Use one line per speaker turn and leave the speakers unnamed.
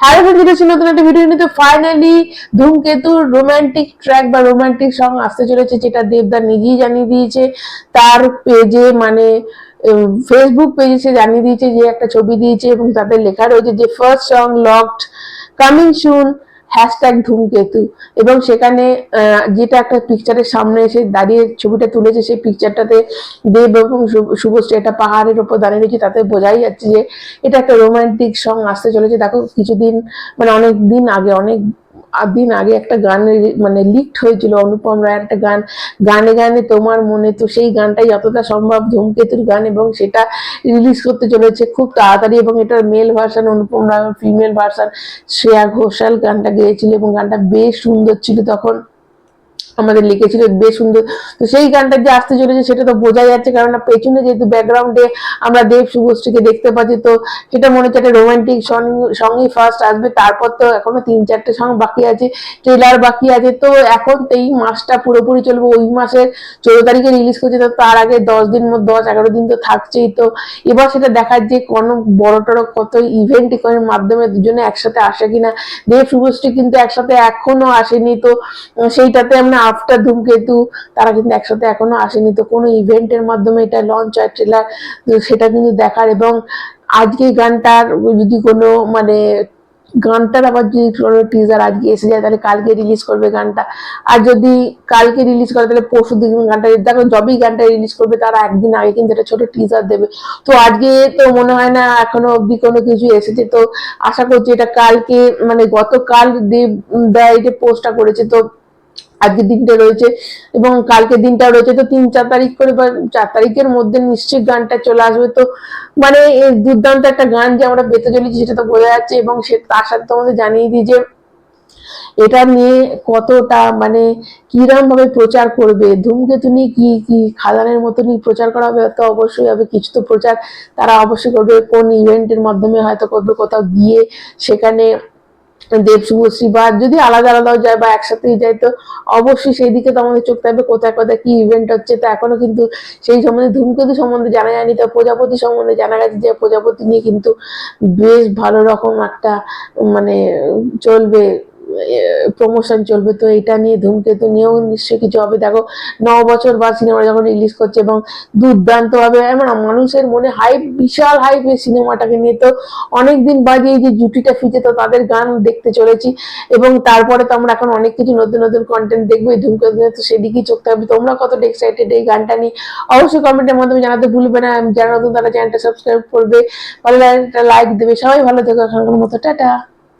Hello friend ছিল, নতুন একটা ভিডিও নিতে ফাইনালি ধূমকেতুর রোমান্টিক ট্র্যাক বা রোমান্টিক সং আসতে চলেছে, যেটা দেবদা নিজেই জানিয়ে দিয়েছে। তার পেজে মানে ফেসবুক পেজে সে জানিয়ে দিয়েছে যে একটা ছবি দিয়েছে এবং তাতে লেখা রয়েছে যে first song locked coming soon hashtag Dhumketu. এবং সেখানে যেটা একটা পিকচারের সামনে এসে দাঁড়িয়ে ছবিটা তুলেছে, সেই পিকচারটাতে দেব এবং শুভশ্রী একটা পাহাড়ের ওপর দাঁড়িয়ে রয়েছে, তাতে বোঝাই যাচ্ছে যে এটা একটা রোমান্টিক সং আসতে চলেছে। দেখো, কিছুদিন মানে অনেক দিন আগে, অনেক দিন আগে একটা গান মানে লিকড হয়েছিল, অনুপম রায় একটা গান। গানে গানে তোমার মনে তো সেই গানটাই যতটা সম্ভব ধূমকেতুর গান এবং সেটা রিলিজ করতে চলেছে খুব তাড়াতাড়ি এবং এটার male version Anupam Roy female version Shreya Ghoshal গানটা গেয়েছিল এবং গানটা বেশ সুন্দর ছিল তখন। আমাদের লিখেছিল, বেশ সুন্দর। তো সেই গানটা যে আসতে চলেছে সেটা তো বোঝা যাচ্ছে কারণ পেছনে যেহেতু ব্যাকগ্রাউন্ডে আমরা দেব শুভশ্রীকে দেখতে পাচ্ছি, তো সেটা মনে হচ্ছে একটা রোমান্টিক সঙ্গই ফার্স্ট আসবে, তারপর তো এখনও তিন চারটে সং বাকি আছে ট্রেলার বাকি আছে, তো এখন এই মাসটা পুরোপুরি চলবে, ওই মাসের চোদ্দ তারিখে রিলিজ করছে, তো তার আগে দশ দিন মধ্যে দশ এগারো দিন তো থাকছেই, তো এবার সেটা দেখার যে কোনো বড় টড় কত ইভেন্ট মাধ্যমে দুজনে একসাথে আসে কিনা, দেব শুভশ্রী কিন্তু একসাথে এখনও আসেনি, তো সেইটাতে আমরা আফটার ধূমকেতু তারা কিন্তু একসাথে এখনও আসেনি তো কোনো ইভেন্টের মাধ্যমে এটা লঞ্চ হয় ট্রেলার সেটা কিন্তু দেখার এবং আজকে গানটার যদি কোনো মানে গানটার আবার যদি কোনো টিজার আজকে এসে যায় তাহলে কালকে রিলিজ করবে গানটা আর যদি কালকে রিলিজ করে তাহলে পরশু দিন গানটা দেখো যবেই গানটা রিলিজ করবে তারা একদিন আগে কিন্তু একটা ছোট টিজার দেবে তো আজকে তো মনে হয় না এখনও অবধি কোনো কিছু এসেছে তো আশা করছি এটা কালকে মানে গতকাল দেব দেয় যে পোস্টটা করেছে তো আজকের দিনটা রয়েছে এবং কালকের দিনটা রয়েছে, তো তিন, চার তারিখ করে বা চার তারিখের মধ্যে নিশ্চয়ই গানটা চলে আসবে। তো মানে দুর্দান্ত একটা গান যে আমরা পেতে চলেছি সেটা তো বোঝা যাচ্ছে এবং সে তার সাথে তোমাদের জানিয়ে দিই যে এটা নিয়ে কতটা মানে কিরম ভাবে প্রচার করবে, ধূমকেতু নিয়ে কি কি খাদানের মতনই প্রচার করা হবে তো অবশ্যই হবে কিছু তো প্রচার তারা অবশ্যই করবে, কোন ইভেন্টের মাধ্যমে হয়তো করবে, কোথাও গিয়ে সেখানে দেব শুভশ্রী বা যদি আলাদা আলাদাও যায় বা একসাথেই যায়, তো অবশ্যই সেই দিকে তো আমাদের চোখ থাকবে, কোথায় কোথায় কি ইভেন্ট হচ্ছে, তো এখনও কিন্তু সেই সম্বন্ধে, ধূমকেতু সম্বন্ধে জানা যায়নি, তো প্রজাপতি সম্বন্ধে জানা গেছে যে প্রজাপতি নিয়ে কিন্তু বেশ ভালো রকম একটা মানে চলবে প্রমোশন চলবে, তো এটা নিয়ে ধূমকেতু নিয়েও নিশ্চয়ই কিছু হবে। দেখো, ন বছর বা সিনেমা যখন রিলিজ করছে এবং দুর্দান্ত ভাবে এমন মানুষের মনে হাইপ বিশাল হাইপ এই সিনেমাটাকে নিয়ে। তো অনেকদিন বাদে এই যে জুটিটা ফিচে তো তাদের গান দেখতে চলেছি। এবং তারপরে তো আমরা এখন অনেক কিছু নতুন নতুন কন্টেন্ট দেখব। এই ধূমকেতু তো সেদিকেই চোখ থাকবে। তোমরা কতটা এক্সাইটেড এই গানটা নিয়ে? অবশ্যই কমেন্টের মাধ্যমে জানাতে ভুলবে না। যারা নতুন, তারা চ্যানেলটা সাবস্ক্রাইব করবে। ভালো লাইক দেবে। সবাই ভালো থেকো। এখনকার মতো, টাটা।